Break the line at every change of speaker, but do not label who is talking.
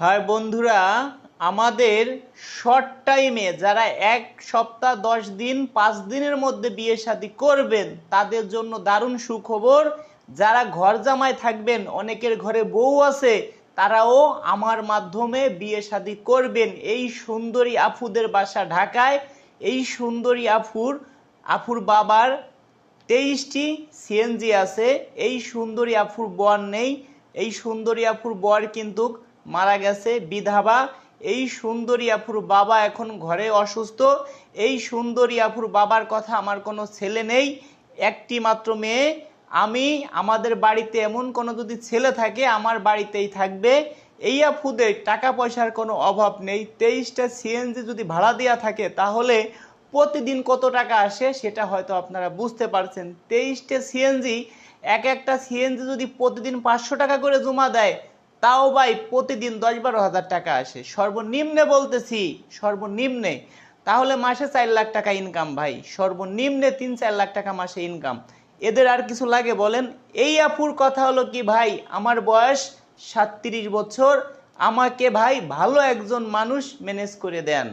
হয় বন্ধুরা, আমাদের শর্ট টাইমে যারা এক সপ্তাহ, দশ দিন, পাঁচ দিনের মধ্যে বিয়ে শাদী করবেন, তাদের জন্য দারুণ সুখবর। যারা ঘর জামায় থাকবেন, অনেকের ঘরে বউ আছে, তারাও আমার মাধ্যমে বিয়ে শাদী করবেন। এই সুন্দরী আফুদের বাসা ঢাকায়। এই সুন্দরী আফুর আফুর বাবার তেইশটি সিএনজি আছে। এই সুন্দরী আফুর বর নেই। এই সুন্দরী আফুর বর কিন্তু মারা গেছে বিধাবা। এই সুন্দরী আফুর বাবা এখন ঘরে অসুস্থ। এই সুন্দরী আফুর বাবার কথা আমার কোনো ছেলে নেই, একটি মাত্র মেয়ে। আমি, আমাদের বাড়িতে এমন কোনো যদি ছেলে থাকে, আমার বাড়িতেই থাকবে। এই আফুদের টাকা পয়সার কোনো অভাব নেই। তেইশটা সিএনজি যদি ভাড়া দেওয়া থাকে, তাহলে প্রতিদিন কত টাকা আসে সেটা হয়তো আপনারা বুঝতে পারছেন। তেইশটা সিএনজি এক একটা সিএনজি যদি প্রতিদিন পাঁচশো টাকা করে জমা দেয় তাও ভাই প্রতিদিন দশ বারো হাজার টাকা আসে। সর্বনিম্নে বলতেছি, সর্বনিম্নে। তাহলে মাসে চার লাখ টাকা ইনকাম ভাই। সর্বনিম্নে তিন চার লাখ টাকা মাসে ইনকাম এদের আর কিছু লাগে বলেন? এই আপুর কথা হলো কি ভাই? আমার বয়স সাতত্রিশ বছর। আমাকে ভাই ভালো একজন মানুষ ম্যানেজ করে দেন।